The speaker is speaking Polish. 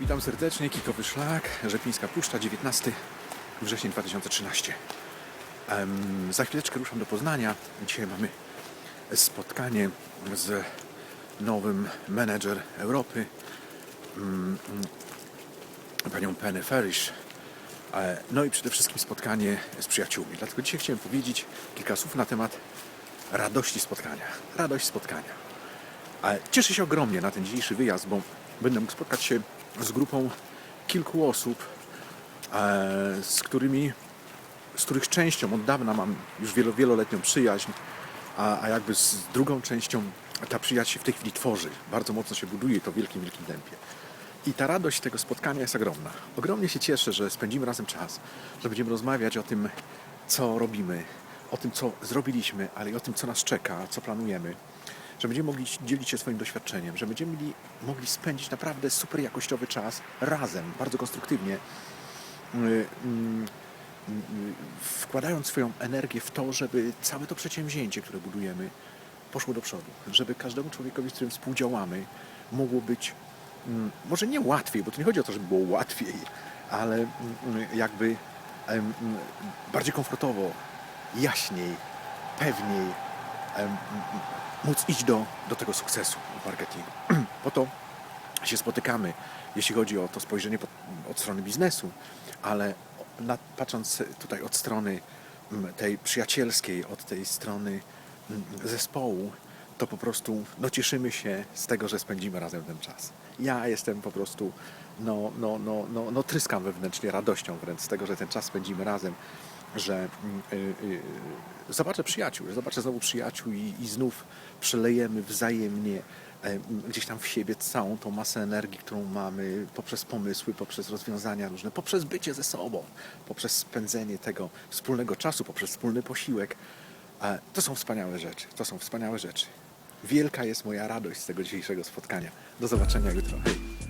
Witam serdecznie, Kikowy Szlak, Rzepińska Puszcza, 19 września 2013. Em, za chwileczkę ruszam do Poznania. Dzisiaj mamy spotkanie z nowym menedżer Europy, mm, panią Penny Farish. E, No i przede wszystkim spotkanie z przyjaciółmi. Dlatego dzisiaj chciałem powiedzieć kilka słów na temat radości spotkania. Radość spotkania. Ale cieszę się ogromnie na ten dzisiejszy wyjazd, bo będę mógł spotkać się z grupą kilku osób, e, z którymi, z których częścią od dawna mam już wielo, wieloletnią przyjaźń, a, a jakby z drugą częścią ta przyjaźń się w tej chwili tworzy. Bardzo mocno się buduje to w wielkim, wielkim tempie. I ta radość tego spotkania jest ogromna. Ogromnie się cieszę, że spędzimy razem czas, że będziemy rozmawiać o tym, co robimy, o tym, co zrobiliśmy, ale i o tym, co nas czeka, co planujemy. Że będziemy mogli dzielić się swoim doświadczeniem, że będziemy mieli, mogli spędzić naprawdę super jakościowy czas razem, bardzo konstruktywnie, y, mm, y, wkładając swoją energię w to, żeby całe to przedsięwzięcie, które budujemy, poszło do przodu. Żeby każdemu człowiekowi, z którym współdziałamy, mogło być mm, może nie łatwiej, bo to nie chodzi o to, żeby było łatwiej, ale mm, jakby bardziej komfortowo, jaśniej, pewniej móc iść do, do tego sukcesu w marketingu. Po to się spotykamy, jeśli chodzi o to spojrzenie pod, od strony biznesu, ale patrząc tutaj od strony mm, tej przyjacielskiej, od tej strony mm, zespołu, to po prostu no, cieszymy się z tego, że spędzimy razem ten czas. Ja jestem po prostu, no, no, no, no, no tryskam wewnętrznie radością wręcz z tego, że ten czas spędzimy razem, że mm, y, y, zobaczę przyjaciół, że zobaczę znowu przyjaciół i, i znów przelejemy wzajemnie gdzieś tam w siebie całą tą masę energii, którą mamy poprzez pomysły, poprzez rozwiązania różne, poprzez bycie ze sobą, poprzez spędzenie tego wspólnego czasu, poprzez wspólny posiłek. To są wspaniałe rzeczy. To są wspaniałe rzeczy. Wielka jest moja radość z tego dzisiejszego spotkania. Do zobaczenia jutro. Hej.